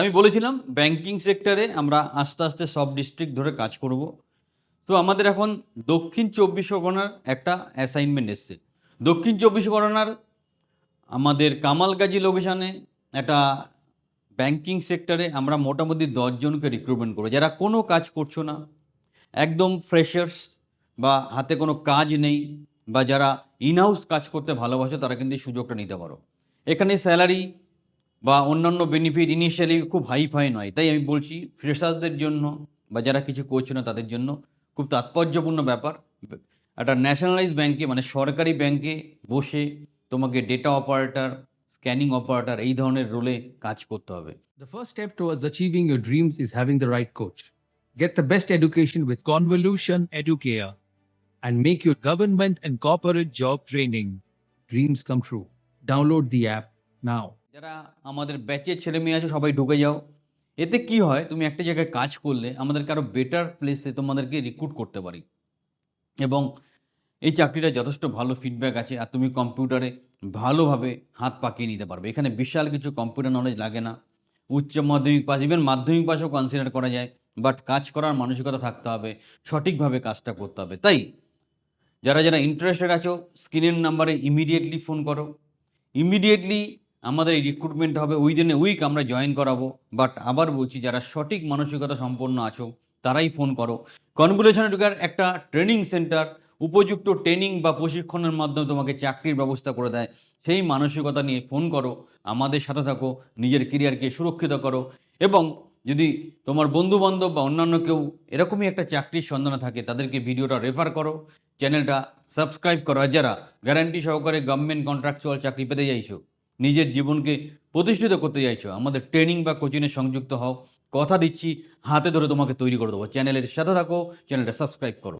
আমি বলেছিলাম ব্যাংকিং সেক্টরে আমরা আস্তে আস্তে সব ডিস্ট্রিক্ট ধরে কাজ করব। তো আমাদের এখন দক্ষিণ চব্বিশ পরগনার একটা অ্যাসাইনমেন্ট এসছে। দক্ষিণ চব্বিশ পরগনার আমাদের কামালগাজী লোকেশানে একটা ব্যাংকিং সেক্টরে আমরা মোটামুটি দশজনকে রিক্রুটমেন্ট করব। যারা কোনো কাজ করছ না, একদম ফ্রেশার্স বা হাতে কোনো কাজ নেই বা যারা ইনহাউস কাজ করতে ভালোবাসো, তারা কিন্তু সুযোগটা নিতে পারো। এখানে স্যালারি বা অন্যান্য বেনিফিট ইনিশিয়ালি খুব হাই ফাই নয় তাই আমি বলছি ফ্রেশার্সদের জন্য বা যারা কিছু করছে না তাদের জন্য খুব তাৎপর্যপূর্ণ ব্যাপার একটা ন্যাশনালাইজ ব্যাংকে মানে সরকারি ব্যাংকে বসে তোমাকে ডেটা অপারেটর স্ক্যানিং অপারেটর এই ধরনের রোলে কাজ করতে হবে The first step towards achieving your dreams is having the right coach. Get the best education with Convolution Educare and make your government and corporate job training dreams come true. Download the app now. যারা আমাদের ব্যাচের ছেলে মেয়ে আছে, সবাই ঢুকে যাও। এতে কি হয়? তুমি একটা জায়গায় কাজ করলে আমাদেরকে আরও বেটার প্লেসে তোমাদেরকে রিক্রুট করতে পারি। এবং এই চাকরিটা যথেষ্ট ভালো ফিডব্যাক আছে আর তুমি কম্পিউটারে ভালোভাবে হাত পাকিয়ে নিতে পারবে। এখানে বিশাল কিছু কম্পিউটার নলেজ লাগে না। উচ্চ মাধ্যমিক পাস ইভেন মাধ্যমিক পাসও কনসিডার করা যায়। বাট কাজ করার মানসিকতা থাকতে হবে, সঠিকভাবে কাজটা করতে হবে। তাই যারা যারা ইন্টারেস্টেড আছো স্ক্রিনের নাম্বারে ইমিডিয়েটলি ফোন করো। ইমিডিয়েটলি আমাদের এই রিক্রুটমেন্ট হবে উইদিন এ উইক আমরা জয়েন করাবো। বাট আবার বলছি, যারা সঠিক মানসিকতা সম্পন্ন আছো, তারাই ফোন করো। কনভুলেশন এডুকার একটা ট্রেনিং সেন্টার উপযুক্ত ট্রেনিং বা প্রশিক্ষণের মাধ্যমে তোমাকে চাকরির ব্যবস্থা করে দেয়। সেই মানসিকতা নিয়ে ফোন করো, আমাদের সাথে থাকো, নিজের কেরিয়ারকে সুরক্ষিত করো। এবং যদি তোমার বন্ধু বান্ধব বা অন্যান্য কেউ এরকমই একটা চাকরির সন্ধানে থাকে, তাদেরকে ভিডিওটা রেফার করো। চ্যানেলটা সাবস্ক্রাইব করো। যারা গ্যারান্টি সহকারে গভর্নমেন্ট কন্ট্রাকচুয়াল চাকরি পেতে চাইছো নিজের জীবনকে প্রতিষ্ঠিত করতে চাইছো, আমাদের ট্রেনিং বা কোচিংয়ে সংযুক্ত হও। কথা দিচ্ছি, হাতে ধরে তোমাকে তৈরি করে দেবো। চ্যানেলের সাথে থাকো চ্যানেলটা সাবস্ক্রাইব করো।